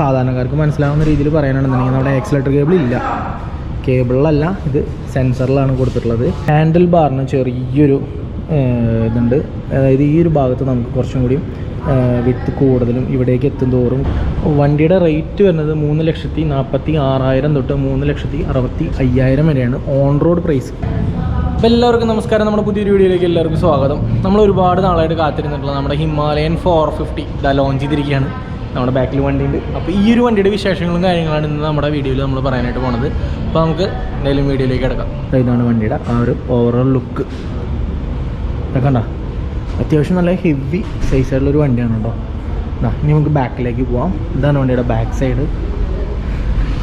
സാധാരണക്കാർക്ക് മനസ്സിലാവുന്ന രീതിയിൽ പറയാനാണെന്നുണ്ടെങ്കിൽ നമ്മുടെ ആക്സിലേറ്റർ കേബിൾ ഇല്ല. കേബിളിലല്ല ഇത് സെൻസറിലാണ് കൊടുത്തിട്ടുള്ളത്. ഹാൻഡിൽ ബാറിന് ചെറിയൊരു ഇതുണ്ട്. അതായത് ഈ ഒരു ഭാഗത്ത് നമുക്ക് കുറച്ചും കൂടി വിത്ത് കൂടുതലും ഇവിടേക്ക് എത്തും തോറും വണ്ടിയുടെ റേറ്റ് വരുന്നത് മൂന്ന് ലക്ഷത്തി നാൽപ്പത്തി ആറായിരം തൊട്ട് മൂന്ന് ലക്ഷത്തി അറുപത്തി അയ്യായിരം വരെയാണ് ഓൺ റോഡ് പ്രൈസ് അപ്പോൾ എല്ലാവർക്കും നമസ്കാരം. നമ്മുടെ പുതിയൊരു വീഡിയോയിലേക്ക് എല്ലാവർക്കും സ്വാഗതം. നമ്മൾ ഒരുപാട് നാളായിട്ട് കാത്തിരുന്നിട്ടുള്ള നമ്മുടെ ഹിമാലയൻ ഫോർ ഫിഫ്റ്റി ഇതാ ലോഞ്ച് ചെയ്തിരിക്കുകയാണ്. നമ്മുടെ ബാക്കിൽ വണ്ടിയുണ്ട്. അപ്പോൾ ഈ ഒരു വണ്ടിയുടെ വിശേഷങ്ങളും കാര്യങ്ങളാണ് ഇന്ന് നമ്മുടെ വീഡിയോയിൽ നമ്മൾ പറയാനായിട്ട് പോണത്. അപ്പോൾ നമുക്ക് എന്തായാലും വീഡിയോയിലേക്ക് കിടക്കാം. ഇതാണ് വണ്ടിയുടെ ആ ഒരു ഓവറോൾ ലുക്ക് കണ്ട? അത്യാവശ്യം നല്ല ഹെവി സൈസായിട്ടുള്ള ഒരു വണ്ടിയാണ് കേട്ടോ. ഇനി നമുക്ക് ബാക്കിലേക്ക് പോവാം. ഇതാണ് വണ്ടിയുടെ ബാക്ക് സൈഡ്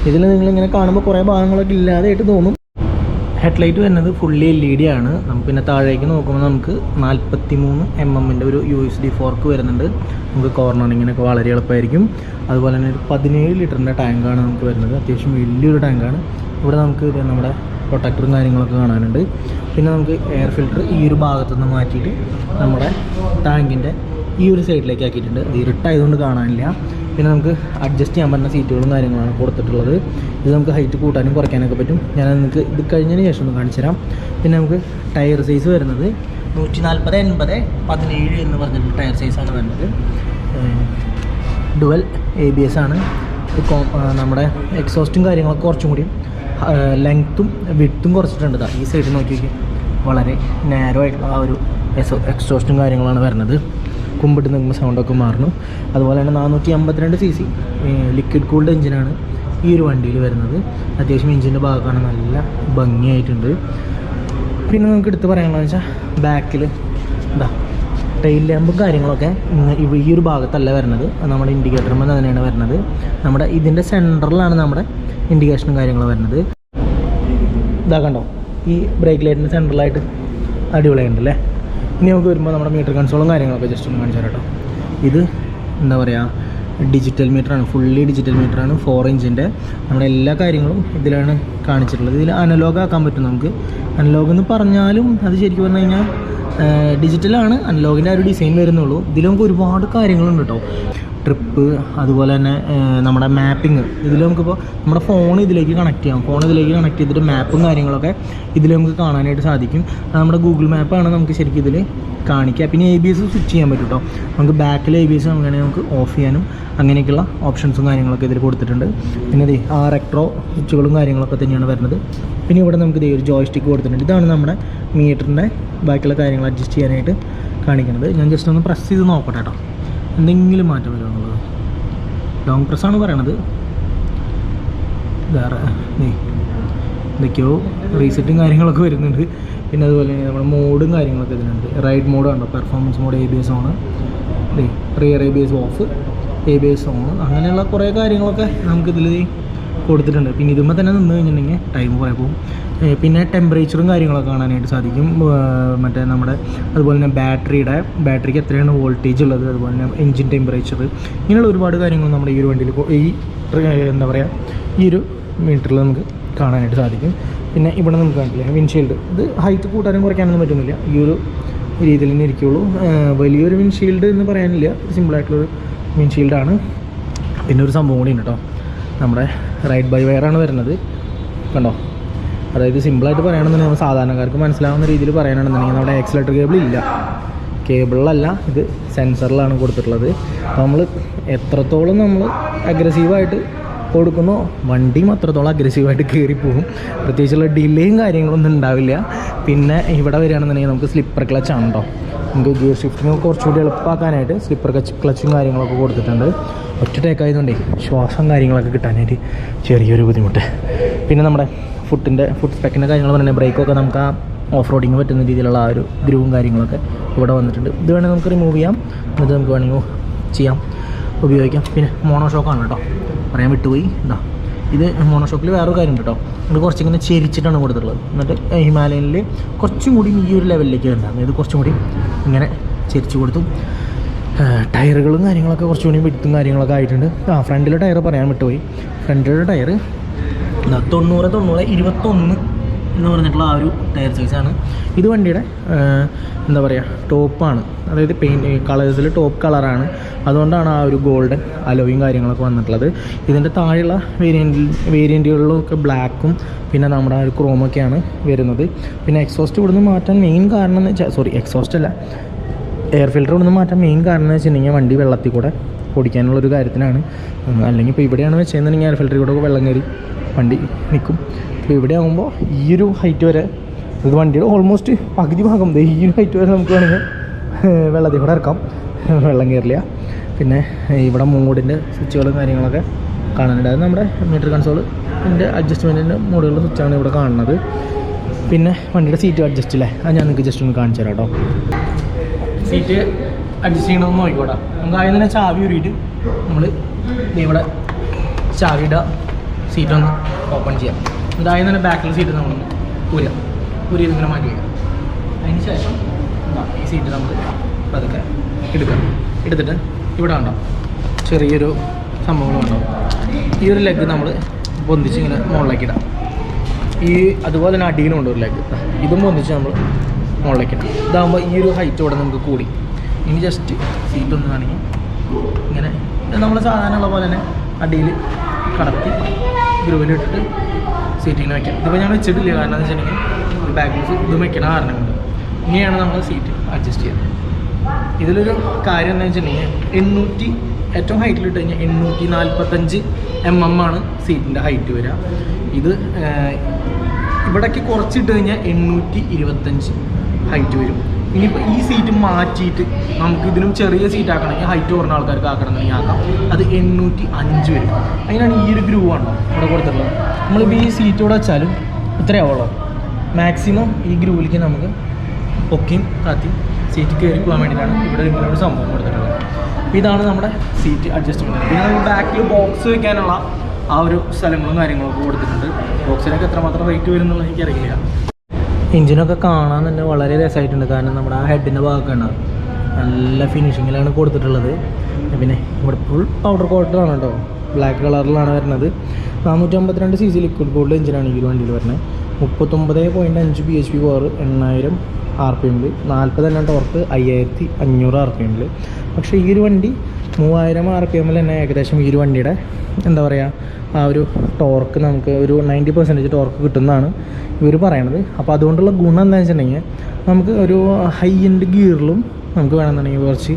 ഇതിൽ നിങ്ങളിങ്ങനെ കാണുമ്പോൾ കുറേ ഭാഗങ്ങളൊക്കെ ഇല്ലാതെയായിട്ട് തോന്നും. ഹെഡ്ലൈറ്റ് വരുന്നത് ഫുള്ളി എൽ ഇ ഡി ആണ്. നമുക്ക് പിന്നെ താഴേക്ക് നോക്കുമ്പോൾ നമുക്ക് നാൽപ്പത്തി മൂന്ന് എം എമ്മിന്റെ ഒരു യു എസ് ഡി ഫോർക്ക് വരുന്നുണ്ട്. നമുക്ക് കോർണറിങ്ങിനൊക്കെ വളരെ എളുപ്പമായിരിക്കും അതുപോലെ തന്നെ ഒരു പതിനേഴ് ലിറ്ററിന്റെ ടാങ്കാണ് നമുക്ക് വരുന്നത്. അത്യാവശ്യം വലിയൊരു ടാങ്കാണ് ഇവിടെ നമുക്ക് നമ്മുടെ പ്രൊട്ടക്ടറും കാര്യങ്ങളൊക്കെ കാണാനുണ്ട്. പിന്നെ നമുക്ക് എയർ ഫിൽറ്റർ ഈ ഒരു ഭാഗത്തുനിന്ന് മാറ്റിയിട്ട് നമ്മുടെ ടാങ്കിന്റെ ഈ ഒരു സൈഡിലേക്ക് ആക്കിയിട്ടുണ്ട്. അത് ഇരുട്ടായതുകൊണ്ട് കാണാനില്ല. പിന്നെ നമുക്ക് അഡ്ജസ്റ്റ് ചെയ്യാൻ പറ്റുന്ന സീറ്റുകളും കാര്യങ്ങളാണ് കൊടുത്തിട്ടുള്ളത്. ഇത് നമുക്ക് ഹൈറ്റ് കൂട്ടാനും കുറയ്ക്കാനൊക്കെ പറ്റും. ഞാൻ നിങ്ങൾക്ക് ഇത് കഴിഞ്ഞതിന് ശേഷം ഒന്ന് കാണിച്ചു തരാം. പിന്നെ നമുക്ക് ടയർ സൈസ് വരുന്നത് നൂറ്റി നാൽപ്പത് എൺപത് പതിനേഴ് എന്ന് പറഞ്ഞിട്ട് ടയർ സൈസാണ് വരുന്നത്. ഡുവൽ എ ബി എസ് ആണ്. നമ്മുടെ എക്സോസ്റ്റും കാര്യങ്ങളൊക്കെ കുറച്ചും കൂടി ലെങ്ത്തും വിട്ടും കുറച്ചിട്ടുണ്ട് ഈ സൈഡ് നോക്കി വളരെ നാരോ ആയിട്ടുള്ള ആ ഒരു എക്സോസ്റ്റും കാര്യങ്ങളാണ് വരുന്നത്. കുമ്പിട്ട് നിൽക്കുമ്പോൾ സൗണ്ടൊക്കെ മാറുന്നു. അതുപോലെ തന്നെ നാനൂറ്റി അമ്പത്തിരണ്ട് സി സി ലിക്വിഡ് കൂൾഡ് എഞ്ചിനാണ് ഈ ഒരു വണ്ടിയിൽ വരുന്നത്. അത്യാവശ്യം എഞ്ചിന്റെ ഭാഗമാണ് നല്ല ഭംഗിയായിട്ടുണ്ട്. പിന്നെ നമുക്ക് എടുത്ത് പറയാനുള്ളതെന്ന് വെച്ചാൽ ബാക്കിൽ എന്താ ടെയിൽ ലാമ്പും കാര്യങ്ങളൊക്കെ ഈ ഒരു ഭാഗത്തല്ല വരുന്നത്. നമ്മുടെ ഇൻഡിക്കേറ്ററുമ്പോൾ തന്നെയാണ് വരുന്നത്. നമ്മുടെ ഇതിന്റെ സെന്ററിലാണ് നമ്മുടെ ഇൻഡിക്കേഷനും കാര്യങ്ങളും വരുന്നത്. ഇതാ കണ്ടോ ഈ ബ്രേക്ക് ലൈറ്റിന്റെ സെന്ററിലായിട്ട് അടിപൊളിയുണ്ടല്ലേ ഇനി നമുക്ക് വരുമ്പോൾ നമ്മുടെ മീറ്റർ കൺസോളും കാര്യങ്ങളൊക്കെ ജസ്റ്റ് ഒന്ന് കാണിച്ചു കേട്ടോ. ഇത് എന്താ പറയുക ഡിജിറ്റൽ മീറ്ററാണ് ഫുള്ളി ഡിജിറ്റൽ മീറ്ററാണ് ഫോർ ഇഞ്ചിന്റെ നമ്മുടെ എല്ലാ കാര്യങ്ങളും ഇതിലാണ് കാണിച്ചിട്ടുള്ളത്. ഇതിൽ അനലോഗ് ആക്കാൻ പറ്റും നമുക്ക്. അനലോഗ് എന്ന് പറഞ്ഞാലും അത് ശരിക്കും പറഞ്ഞു കഴിഞ്ഞാൽ ഡിജിറ്റലാണ് അനലോഗിന്റെ ആ ഒരു ഡിസൈൻ വരുന്നുള്ളൂ. ഇതിൽ നമുക്ക് ഒരുപാട് കാര്യങ്ങളുണ്ട് കേട്ടോ. ട്രിപ്പ് അതുപോലെ തന്നെ നമ്മുടെ മാപ്പിംഗ്. ഇതിൽ നമുക്കിപ്പോൾ നമ്മുടെ ഫോൺ ഇതിലേക്ക് കണക്ട് ചെയ്യാം. ഫോൺ ഇതിലേക്ക് കണക്ട് ചെയ്തിട്ട് മാപ്പും കാര്യങ്ങളൊക്കെ ഇതിൽ നമുക്ക് കാണാനായിട്ട് സാധിക്കും. നമ്മുടെ ഗൂഗിൾ മാപ്പാണ് നമുക്ക് ശരിക്കും ഇതിൽ കാണിക്കുക. പിന്നെ എ ബി എസ് സ്വിച്ച് ചെയ്യാൻ പറ്റും കേട്ടോ നമുക്ക് ബാക്കിൽ എ ബി എസ് അങ്ങനെ നമുക്ക് ഓഫ് ചെയ്യാനും അങ്ങനെയൊക്കെയുള്ള ഓപ്ഷൻസും കാര്യങ്ങളൊക്കെ ഇതിൽ കൊടുത്തിട്ടുണ്ട്. പിന്നെ ഇതേ ആ റെക്ട്രോ സ്വിച്ചുകളും കാര്യങ്ങളൊക്കെ തന്നെയാണ് വരുന്നത്. പിന്നെ ഇവിടെ നമുക്ക് ഇതേ ഒരു ജോയ്സ്റ്റിക്ക് കൊടുത്തിട്ടുണ്ട്. ഇതാണ് നമ്മുടെ മീറ്ററിന്റെ ബാക്കിയുള്ള കാര്യങ്ങൾ അഡ്ജസ്റ്റ് ചെയ്യാനായിട്ട് കാണിക്കുന്നത്. ഞാൻ ജസ്റ്റ് ഒന്ന് പ്രസ് ചെയ്ത് നോക്കട്ടെ കേട്ടോ എന്തെങ്കിലും മാറ്റം വരുമോ എന്നുള്ളത് ലോങ് പ്രസ്സാണ് പറയണത്. വേറെ നീ എന്തൊക്കെയോ റീസെറ്റും കാര്യങ്ങളൊക്കെ വരുന്നുണ്ട്. പിന്നെ അതുപോലെ നമ്മുടെ മോഡും കാര്യങ്ങളൊക്കെ ഇതിനുണ്ട്. റൈഡ് മോഡ് കണ്ടോ? Performance mode A B S ആണ്. Rear A B S off A B S on അങ്ങനെയുള്ള കുറേ കാര്യങ്ങളൊക്കെ നമുക്കിതിൽ കൊടുത്തിട്ടുണ്ട്. പിന്നെ ഇതുമ്പോൾ തന്നെ നിന്ന് കഴിഞ്ഞിട്ടുണ്ടെങ്കിൽ ടൈം കുറേ പോകും. പിന്നെ ടെമ്പറേച്ചറും കാര്യങ്ങളൊക്കെ കാണാനായിട്ട് സാധിക്കും. മറ്റേ നമ്മുടെ അതുപോലെ തന്നെ ബാറ്ററിയുടെ ബാറ്ററിക്ക് എത്രയാണ് വോൾട്ടേജ് ഉള്ളത് അതുപോലെ തന്നെ എൻജിൻ ടെമ്പറേച്ചർ ഇങ്ങനെയുള്ള ഒരുപാട് കാര്യങ്ങൾ നമ്മുടെ ഈ ഒരു വണ്ടിയിൽ ഈ എന്താ പറയുക ഈ ഒരു മീറ്ററിൽ നമുക്ക് കാണാനായിട്ട് സാധിക്കും. പിന്നെ ഇവിടെ നമുക്ക് കാണില്ല വിൻഷീൽഡ് ഇത് ഹൈറ്റ് കൂട്ടാനും കുറയ്ക്കാനൊന്നും പറ്റുന്നില്ല. ഈ ഒരു രീതിയിൽ തന്നെ ഇരിക്കുള്ളൂ. വലിയൊരു വിൻഷീൽഡ് എന്ന് പറയാനില്ല. സിമ്പിളായിട്ടുള്ളൊരു വിൻഷീൽഡാണ് പിന്നെ ഒരു സംഭവം കൂടി ഉണ്ട് കേട്ടോ. നമ്മുടെ റൈഡ് ബൈ വയറാണ് വരുന്നത്. കണ്ടോ? അതായത് സിമ്പിളായിട്ട് പറയുകയാണെന്നുണ്ടെങ്കിൽ സാധാരണക്കാർക്ക് മനസ്സിലാവുന്ന രീതിയിൽ പറയുകയാണെന്നുണ്ടെങ്കിൽ നമ്മുടെ ആക്സിലേറ്റർ കേബിൾ ഇല്ല. കേബിളിലല്ല ഇത് സെൻസറിലാണ് കൊടുത്തിട്ടുള്ളത്. നമ്മൾ എത്രത്തോളം നമ്മൾ അഗ്രസീവായിട്ട് കൊടുക്കുന്നോ വണ്ടിയും അത്രത്തോളം അഗ്രസീവായിട്ട് കയറിപ്പോകും പ്രത്യേകിച്ചുള്ള ഡിലേയും കാര്യങ്ങളൊന്നും ഉണ്ടാവില്ല. പിന്നെ ഇവിടെ വരികയാണെന്നുണ്ടെങ്കിൽ നമുക്ക് സ്ലിപ്പർ ക്ലച്ച് ആണ് കേട്ടോ നമുക്ക് ഗിയർ ഷിഫ്റ്റിംഗ് കുറച്ചുകൂടി എളുപ്പമാക്കാനായിട്ട് സ്ലിപ്പർ ക്ലച്ച് ക്ലച്ചും കാര്യങ്ങളൊക്കെ കൊടുത്തിട്ടുണ്ട്. ഒറ്റ ടേക്കായതുകൊണ്ടേ ശ്വാസം കാര്യങ്ങളൊക്കെ കിട്ടാനായിട്ട് ചെറിയൊരു ബുദ്ധിമുട്ട്. പിന്നെ നമ്മുടെ ഫുട്ടിന്റെ ഫുഡ് സ്പെക്കിന്റെ കാര്യങ്ങൾ പറഞ്ഞാൽ ബ്രേക്കൊക്കെ നമുക്ക് ആ ഓഫ് റോഡിങ് പറ്റുന്ന രീതിയിലുള്ള ആ ഒരു ഗ്രൂവും കാര്യങ്ങളൊക്കെ ഇവിടെ വന്നിട്ടുണ്ട്. ഇത് വേണമെങ്കിൽ നമുക്ക് റിമൂവ് ചെയ്യാം. എന്നിട്ട് നമുക്ക് വേണമെങ്കിൽ ചെയ്യാം. ഉപയോഗിക്കാം. പിന്നെ മോണോ ഷോക്കാണ് കേട്ടോ. പറയാൻ വിട്ടുപോയി. എന്താ ഇത് മോണോഷോപ്പിൽ വേറൊരു കാര്യം ഉണ്ട് കേട്ടോ ഇത് കുറച്ചിങ്ങനെ ചെരിച്ചിട്ടാണ് കൊടുത്തിട്ടുള്ളത്. എന്നിട്ട് ഹിമാലയനിൽ കുറച്ചും കൂടി ഈ ഒരു ലെവലിലേക്ക് ഉണ്ടാകും ഇത് കുറച്ചും കൂടി ഇങ്ങനെ ചെരിച്ച് കൊടുത്തു. ടയറുകളും കാര്യങ്ങളൊക്കെ കുറച്ചും കൂടി വിട്ടും കാര്യങ്ങളൊക്കെ ആയിട്ടുണ്ട്. ആ ഫ്രണ്ടിലെ ടയർ പറയാൻ വിട്ടുപോയി. ഫ്രണ്ടിലെ ടയർ തൊണ്ണൂറ് തൊണ്ണൂറ് ഇരുപത്തൊന്ന് എന്ന് പറഞ്ഞിട്ടുള്ള ആ ഒരു ടയർ സൈസാണ് ഇത് വണ്ടിയുടെ എന്താ പറയുക ടോപ്പാണ് അതായത് പെയിന്റ് കളേഴ്സിൽ ടോപ്പ് കളറാണ് അതുകൊണ്ടാണ് ആ ഒരു ഗോൾഡൻ അലോയും കാര്യങ്ങളൊക്കെ വന്നിട്ടുള്ളത്. ഇതിന്റെ താഴെയുള്ള വേരിയന്റിൽ വേരിയന്റുകളിലൊക്കെ ബ്ലാക്കും പിന്നെ നമ്മുടെ ആ ഒരു ക്രോമൊക്കെയാണ് വരുന്നത്. പിന്നെ എക്സോസ്റ്റ് ഇവിടുന്ന് മാറ്റാൻ മെയിൻ കാരണം എന്ന് വെച്ചാൽ സോറി എക്സോസ്റ്റ് അല്ല. എയർ ഫിൽറ്റർ ഇവിടുന്ന് മാറ്റാൻ മെയിൻ കാരണം എന്ന് വെച്ചിട്ടുണ്ടെങ്കിൽ വണ്ടി വെള്ളത്തിൽ കൂടെ പൊടിക്കാനുള്ളൊരു കാര്യത്തിനാണ്. അല്ലെങ്കിൽ ഇപ്പോൾ ഇവിടെയാണ് വെച്ചതെന്നുണ്ടെങ്കിൽ എയർ ഫിൽറ്ററിൽ കൂടെ വെള്ളം കയറി വണ്ടി നിൽക്കും അപ്പോൾ ഇവിടെ ആകുമ്പോൾ ഈ ഒരു ഹൈറ്റ് വരെ ഇത് വണ്ടിയുടെ ഓൾമോസ്റ്റ് പകുതി ഭാഗം ഈ ഒരു ഹൈറ്റ് വരെ നമുക്ക് വേണമെങ്കിൽ വെള്ളത്തിൽ കൂടെ ഇറക്കാം. വെള്ളം കയറില്ല. പിന്നെ ഇവിടെ മൂടിന്റെ സ്വിച്ചുകളും കാര്യങ്ങളൊക്കെ കാണാനുണ്ട്. അത് നമ്മുടെ മീറ്റർ കൺസോളിന്റെ അഡ്ജസ്റ്റ്മെന്റിന്റെ മോഡുകളുടെ സ്വിച്ചാണ് ഇവിടെ കാണുന്നത്. പിന്നെ വണ്ടിയുടെ സീറ്റ് അഡ്ജസ്റ്റ് അല്ലേ അത് ഞാൻ നിങ്ങൾക്ക് ജസ്റ്റ് ഒന്ന് കാണിച്ചു തരാം കേട്ടോ. സീറ്റ് അഡ്ജസ്റ്റ് ചെയ്യണമെന്ന് നോക്കിക്കോട്ടെ. നമുക്ക് ആദ്യം തന്നെ ചാവി ഉരുയിട്ട് നമ്മൾ ഇവിടെ ചാവിയുടെ സീറ്റ് ഒന്ന് ഓപ്പൺ ചെയ്യാം. ഇതായി തന്നെ ബാക്കിൽ സീറ്റ് നമ്മളൊന്ന് ഊരാം. ഊരി ഇതിങ്ങനെ മാറ്റി വയ്ക്കാം. അതിന് ശേഷം ഈ സീറ്റ് നമ്മൾ പതുക്കെ എടുക്കാം. എടുത്തിട്ട് ഇവിടെ ഉണ്ടാവും ചെറിയൊരു സംഭവങ്ങളുണ്ടോ ഈ ഒരു ലെഗ് നമ്മൾ പൊന്തിച്ച് ഇങ്ങനെ മുകളിലേക്ക് ഇടാം. ഈ അതുപോലെ തന്നെ അടിയിലും ഉണ്ട് ഒരു ലെഗ് ഇതും പൊന്തിച്ച് നമ്മൾ മുകളിലേക്ക് ഇടാം. ഇതാകുമ്പോൾ ഈ ഒരു ഹൈറ്റ് ഇവിടെ നമുക്ക് കൂടി. ഇനി ജസ്റ്റ് സീറ്റ് ഒന്ന് കാണിക്കും ഇങ്ങനെ നമ്മൾ സാധാരണ ഉള്ള പോലെ തന്നെ അടിയിൽ കടത്തി ഗ്രൂവിലിട്ടിട്ട് സീറ്റിങ്ങിന് വെക്കാം. ഇതിപ്പോൾ ഞാൻ വെച്ചിട്ടില്ല. കാരണം എന്ന് വെച്ചിട്ടുണ്ടെങ്കിൽ ബാക്കിൽ ഇത് വെക്കണ കാരണം കൊണ്ട് ഇങ്ങനെയാണ് നമ്മൾ സീറ്റ് അഡ്ജസ്റ്റ് ചെയ്യുന്നത് ഇതിലൊരു കാര്യം എന്താ വെച്ചിട്ടുണ്ടെങ്കിൽ എണ്ണൂറ്റി ഏറ്റവും ഹൈറ്റിൽ ഇട്ട് കഴിഞ്ഞാൽ എണ്ണൂറ്റി നാൽപ്പത്തഞ്ച് എം എം ആണ് സീറ്റിന്റെ ഹൈറ്റ് വരിക. ഇത് ഇവിടേക്ക് കുറച്ചിട്ട് കഴിഞ്ഞാൽ എണ്ണൂറ്റി ഇരുപത്തഞ്ച് ഹൈറ്റ് വരും. ഇനിയിപ്പോൾ ഈ സീറ്റ് മാറ്റിയിട്ട് നമുക്ക് ഇതിനും ചെറിയ സീറ്റ് ആക്കണമെങ്കിൽ ഹൈറ്റ് കുറഞ്ഞ ആൾക്കാർക്ക് ആക്കണമെങ്കിൽ ആക്കാം. അത് എണ്ണൂറ്റി അഞ്ച് വരും. അതിനാണ് ഈ ഒരു ഗ്രൂവ് ആണോ ഇവിടെ കൊടുത്തിട്ടുള്ളത്. നമ്മളിപ്പോൾ ഈ സീറ്റ് ഇവിടെ വെച്ചാലും ഇത്രയാവുള്ളൂ മാക്സിമം ഈ ഗ്രൂവിലേക്ക് നമുക്ക് പൊക്കിയും താത്തിയും സീറ്റ് കയറി പോകാൻ വേണ്ടിയിട്ടാണ് ഇവിടെ ഇങ്ങനൊരു സംഭവം കൊടുത്തിട്ടുള്ളത്. അപ്പോൾ ഇതാണ് നമ്മുടെ സീറ്റ് അഡ്ജസ്റ്റ്മെന്റ് പിന്നെ നമുക്ക് ബാക്കിൽ ബോക്സ് വെക്കാനുള്ള ആ ഒരു സ്ഥലങ്ങളും കാര്യങ്ങളൊക്കെ കൊടുത്തിട്ടുണ്ട്. ബോക്സിനൊക്കെ എത്രമാത്രം റേറ്റ് വരും എന്നുള്ളത് എനിക്കറിയില്ല. എഞ്ചിനൊക്കെ കാണാൻ തന്നെ വളരെ രസമായിട്ടുണ്ട്. കാരണം നമ്മുടെ ആ ഹെഡിന്റെ ഉണ്ടാവും നല്ല ഫിനിഷിങ്ങിലാണ് കൊടുത്തിട്ടുള്ളത്. പിന്നെ ഇവിടെ ഫുൾ പൗഡർ കോട്ടറാണ് കേട്ടോ. ബ്ലാക്ക് കളറിലാണ് വരുന്നത്. നാനൂറ്റി അമ്പത്തിരണ്ട് സി സി ലിക്വിഡ് ഗോൾഡ് എഞ്ചിനാണ് ഈ ഒരു വണ്ടിയിൽ വരുന്നത്. മുപ്പത്തൊമ്പത് പോയിന്റ് അഞ്ച് ബി എച്ച് പി പവർ എണ്ണായിരം ആർ പി എമ്മിൽ നാൽപ്പത് എണ്ണം ടോർക്ക് അയ്യായിരത്തി അഞ്ഞൂറ് ആർ പി എമ്മിൽ പക്ഷേ ഈ ഒരു വണ്ടി മൂവായിരം ആർ പി എമ്മിൽ തന്നെ ഏകദേശം ഈ ഒരു വണ്ടിയുടെ എന്താ പറയുക ആ ഒരു ടോർക്ക് നമുക്ക് ഒരു നയന്റി പെർസെന്റേജ് ടോർക്ക് കിട്ടുന്നതാണ് ഇവർ പറയണത്. അപ്പോൾ അതുകൊണ്ടുള്ള ഗുണം എന്താണെന്ന് വെച്ചിട്ടുണ്ടെങ്കിൽ നമുക്ക് ഒരു ഹൈ എൻഡ് ഗിയറിലും നമുക്ക് വേണമെന്നുണ്ടെങ്കിൽ കുറച്ച്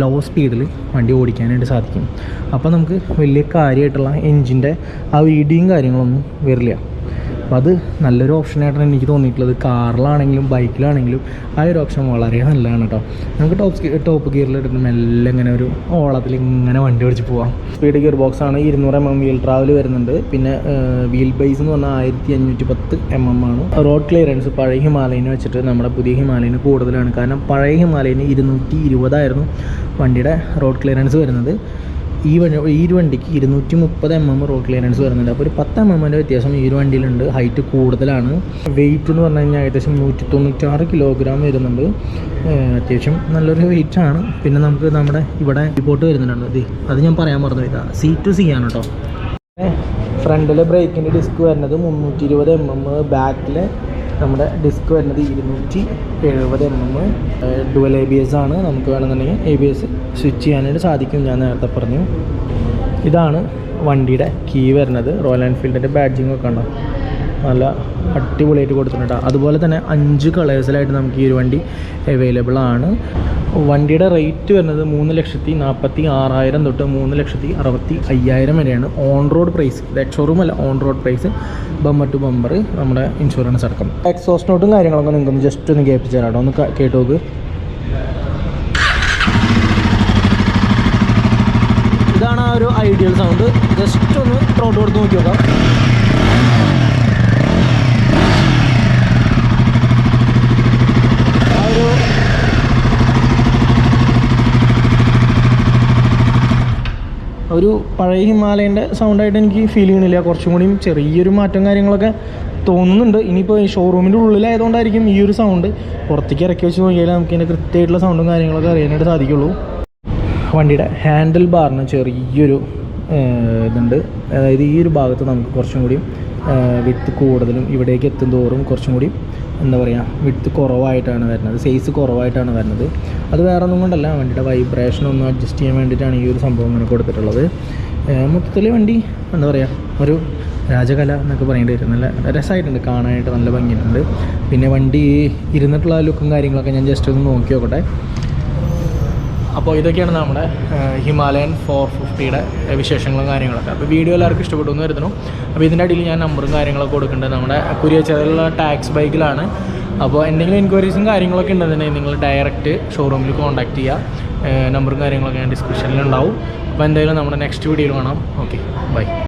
ലോ സ്പീഡിൽ വണ്ടി ഓടിക്കാനായിട്ട് സാധിക്കും. അപ്പോൾ നമുക്ക് വലിയ കാര്യമായിട്ടുള്ള എൻജിന്റെ ആ വീഡിയും കാര്യങ്ങളൊന്നും വരില്ല. അപ്പോൾ അത് നല്ലൊരു ഓപ്ഷനായിട്ടാണ് എനിക്ക് തോന്നിയിട്ടുള്ളത്. കാറിലാണെങ്കിലും ബൈക്കിലാണെങ്കിലും ആ ഒരു ഓപ്ഷൻ വളരെ നല്ലതാണ് കേട്ടോ നമുക്ക് ടോപ്പ് ടോപ്പ് ഗിയറിലിട്ട് മെല്ലെ ഇങ്ങനെ ഒരു ഓളത്തിൽ ഇങ്ങനെ വണ്ടി ഓടിച്ച് പോവാം. സ്പീഡ് ഗിയർ ബോക്സ് ആണ് ഇരുന്നൂറ് എം എം വീൽ ട്രാവൽ വരുന്നുണ്ട്. പിന്നെ വീൽ ബൈസ് എന്ന് പറഞ്ഞാൽ ആയിരത്തി അഞ്ഞൂറ്റി പത്ത് എം എം ആണ്. റോഡ് ക്ലിയറൻസ് പഴയ ഹിമാലയനെ വെച്ചിട്ട് നമ്മുടെ പുതിയ ഹിമാലയന് കൂടുതലാണ്. കാരണം പഴയ ഹിമാലയന് ഇരുന്നൂറ്റി ഇരുപതായിരുന്നു വണ്ടിയുടെ റോഡ് ക്ലിയറൻസ് വരുന്നത്. ഈ വണ്ടി ഈ വണ്ടിക്ക് ഇരുന്നൂറ്റി മുപ്പത് എം എം റോഡ് ക്ലിയറൻസ് വരുന്നുണ്ട്. അപ്പോൾ ഒരു പത്ത് എം എമ്മിന്റെ വ്യത്യാസം ഈ ഒരു വണ്ടിയിലുണ്ട്. ഹൈറ്റ് കൂടുതലാണ്. വെയിറ്റ് എന്ന് പറഞ്ഞു കഴിഞ്ഞാൽ ഏകദേശം നൂറ്റി തൊണ്ണൂറ്റാറ് കിലോഗ്രാം വരുന്നുണ്ട് അത്യാവശ്യം നല്ലൊരു വെയിറ്റ് ആണ്. പിന്നെ നമുക്ക് നമ്മുടെ ഇവിടെ റിപ്പോർട്ട് വരുന്നുണ്ട്. അത് ഞാൻ പറയാൻ മറന്നു ഇതാ സി ടു സി ആണ് കേട്ടോ ഫ്രണ്ടിലെ ബ്രേക്കിന്റെ ഡിസ്ക് വരുന്നത് മുന്നൂറ്റി ഇരുപത് എം എം ബാക്കിലെ നമ്മുടെ ഡിസ്ക് വരുന്നത് ഇരുന്നൂറ്റി എഴുപത് M M dual A B S ആണ് നമുക്ക് വേണമെന്നുണ്ടെങ്കിൽ എ ബി എസ് സ്വിച്ച് ചെയ്യാനായിട്ട് സാധിക്കും ഞാൻ നേരത്തെ പറഞ്ഞു. ഇതാണ് വണ്ടിയുടെ കീ വരുന്നത്. റോയൽ എൻഫീൽഡിന്റെ ബാഡ്ജിങ് ഒക്കെ ഉണ്ടോ നല്ല അടിപൊളിയായിട്ട് കൊടുത്തിട്ടുണ്ട് ട്ടോ. അതുപോലെ തന്നെ അഞ്ച് കളേഴ്സിലായിട്ട് നമുക്ക് ഈ ഒരു വണ്ടി അവൈലബിൾ ആണ്. വണ്ടിയുടെ റേറ്റ് വരുന്നത് മൂന്ന് ലക്ഷത്തി നാൽപ്പത്തി ആറായിരം തൊട്ട് മൂന്ന് ലക്ഷത്തി അറുപത്തി അയ്യായിരം വരെയാണ്. ഓൺ റോഡ് പ്രൈസ് ഇത് അല്ല on road price bumper to bumper നമ്മുടെ ഇൻഷുറൻസ് അടക്കം. എക്സോസ് നോട്ടും കാര്യങ്ങളൊക്കെ നിങ്ങൾക്ക് ഒന്ന് ജസ്റ്റ് ഒന്ന് കേൾപ്പിച്ചു തരാട്ടോ ഒന്ന് കേട്ടോക്ക് ഇതാണ് ആ ഒരു ഐഡിയൽ സൗണ്ട് ജസ്റ്റ് ഒന്ന് ത്രോട്ട് കൊടുത്ത് നോക്കി നോക്കാം ആ ഒരു ഒരു പഴയ ഹിമാലയന്റെ സൗണ്ടായിട്ട് എനിക്ക് ഫീൽ ചെയ്യണില്ല. കുറച്ചും കൂടിയും ചെറിയൊരു മാറ്റം കാര്യങ്ങളൊക്കെ തോന്നുന്നുണ്ട്. ഇനിയിപ്പോൾ ഷോറൂമിന്റെ ഉള്ളിലായതുകൊണ്ടായിരിക്കും ഈ ഒരു സൗണ്ട് പുറത്തേക്ക് ഇറക്കി വെച്ച് നോക്കിയാൽ നമുക്ക് ഇതിന്റെ കൃത്യമായിട്ടുള്ള സൗണ്ടും കാര്യങ്ങളൊക്കെ അറിയാനായിട്ട് സാധിക്കുള്ളൂ. വണ്ടിയുടെ ഹാൻഡിൽ ബാറിന് ചെറിയൊരു ഇതുണ്ട്. അതായത് ഈ ഒരു ഭാഗത്ത് നമുക്ക് കുറച്ചും കൂടി വിത്ത് കൂടുതലും ഇവിടേക്ക് എത്തും തോറും കുറച്ചും കൂടി എന്താ പറയുക വിത്ത് കുറവായിട്ടാണ് വരുന്നത് സൈസ് കുറവായിട്ടാണ് വരുന്നത്. അത് വേറെ ഒന്നും കൊണ്ടല്ല വണ്ടിയുടെ വൈബ്രേഷൻ ഒന്ന് അഡ്ജസ്റ്റ് ചെയ്യാൻ വേണ്ടിയിട്ടാണ് ഈ ഒരു സംഭവം ഇങ്ങനെ കൊടുത്തിട്ടുള്ളത്. മൊത്തത്തിൽ വണ്ടി എന്താ പറയുക ഒരു രാജകല എന്നൊക്കെ പറയേണ്ടി വരും. നല്ല രസമായിട്ടുണ്ട് കാണാനായിട്ട് നല്ല ഭംഗിയുണ്ട്. പിന്നെ വണ്ടി ഇരുന്നിട്ടുള്ള ലുക്കും കാര്യങ്ങളൊക്കെ ഞാൻ ജസ്റ്റ് ഒന്ന് നോക്കി നോക്കട്ടെ. അപ്പോൾ ഇതൊക്കെയാണ് നമ്മുടെ ഹിമാലയൻ ഫോർ ഫിഫ്റ്റിയുടെ വിശേഷങ്ങളും കാര്യങ്ങളൊക്കെ. അപ്പോൾ വീഡിയോ എല്ലാവർക്കും ഇഷ്ടപ്പെട്ടു എന്ന് വരുന്നു അപ്പോൾ ഇതിന്റെ അടിയിൽ ഞാൻ നമ്പറും കാര്യങ്ങളൊക്കെ കൊടുക്കുന്നുണ്ട് നമ്മുടെ കുരിയച്ചതിലുള്ള ടാക്സ് ബൈക്കിലാണ് അപ്പോൾ എന്തെങ്കിലും എൻക്വയറീസും കാര്യങ്ങളൊക്കെ ഉണ്ടെന്നുണ്ടെങ്കിൽ നിങ്ങൾ ഡയറക്റ്റ് ഷോറൂമിൽ കോൺടാക്ട് ചെയ്യുക. നമ്പറും കാര്യങ്ങളൊക്കെ ഞാൻ ഡിസ്ക്രിപ്ഷനിൽ ഉണ്ടാവും. അപ്പോൾ എന്തായാലും നമ്മുടെ നെക്സ്റ്റ് വീഡിയോയിൽ കാണാം. Okay bye